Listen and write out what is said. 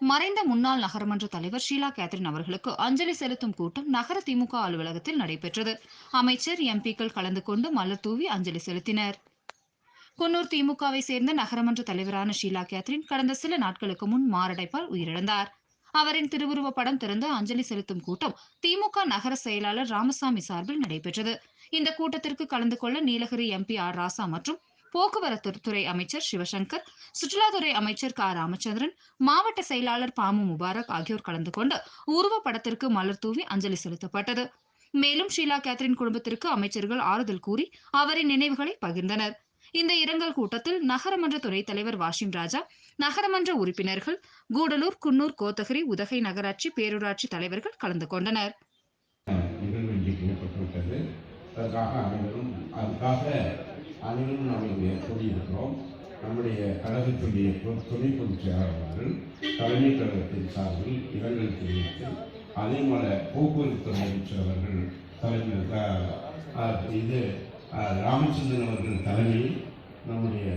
மறைந்த முன்னாள் நகரமன்ற தலைவர் ஷீலா கேத்ரின் அவர்களுக்கு அஞ்சலி செலுத்தும் கூட்டம் நகர திமுக அலுவலகத்தில் நடைபெற்றது. அமைச்சர் எம்பிக்கள் கலந்து கொண்டு மலர் தூவி அஞ்சலி செலுத்தினர். குன்னூர் திமுகவை சேர்ந்த நகரமன்ற தலைவரான ஷீலா கேத்ரின் கடந்த சில நாட்களுக்கு முன் மாரடைப்பால் உயிரிழந்தார். அவரின் திருவுருவப் படம் திறந்து அஞ்சலி செலுத்தும் கூட்டம் திமுக நகர செயலாளர் ராமசாமி சார்பில் நடைபெற்றது. இந்த கூட்டத்திற்கு கலந்து கொள்ள நீலகிரி எம்பி ஆர் ராசா மற்றும் போக்குவரத்து துறை அமைச்சர் சிவசங்கர் சுற்றுலாத்துறை அமைச்சர் க. ராமச்சந்திரன் மாவட்ட செயலாளர் பாமு முபாரக் ஆகியோர் கலந்து கொண்டு உருவப்படத்திற்கு மலர் தூவி அஞ்சலி செலுத்தப்பட்டது. மேலும் ஷீலா கேத்ரின் குடும்பத்திற்கு அமைச்சர்கள் ஆறுதல் கூறி அவரின் நினைவுகளை பகிர்ந்தனர். இந்த இரங்கல் கூட்டத்தில் நகரமன்ற துணைத் தலைவர் வாஷிம் ராஜா நகரமன்ற உறுப்பினர்கள் கூடலூர் குன்னூர் கோத்தகிரி உதகை நகராட்சி பேரூராட்சி தலைவர்கள் கலந்து கொண்டனர். அதற்காக அனைவரும் அதுக்காக அனைவரும் நாம் இங்கே கூடியிருக்கிறோம் நம்முடைய கழகத்துடைய பொ- துணை பொதுச் செயலாளர்கள் தலைமை கழகத்தின் சார்பில் இரங்கல் தெரிவித்து அதே போல போக்குவரத்து துறை அமைச்சர் அவர்கள் தலைமை இது ராமச்சந்திரன் அவர்கள் தலைமையில் நம்முடைய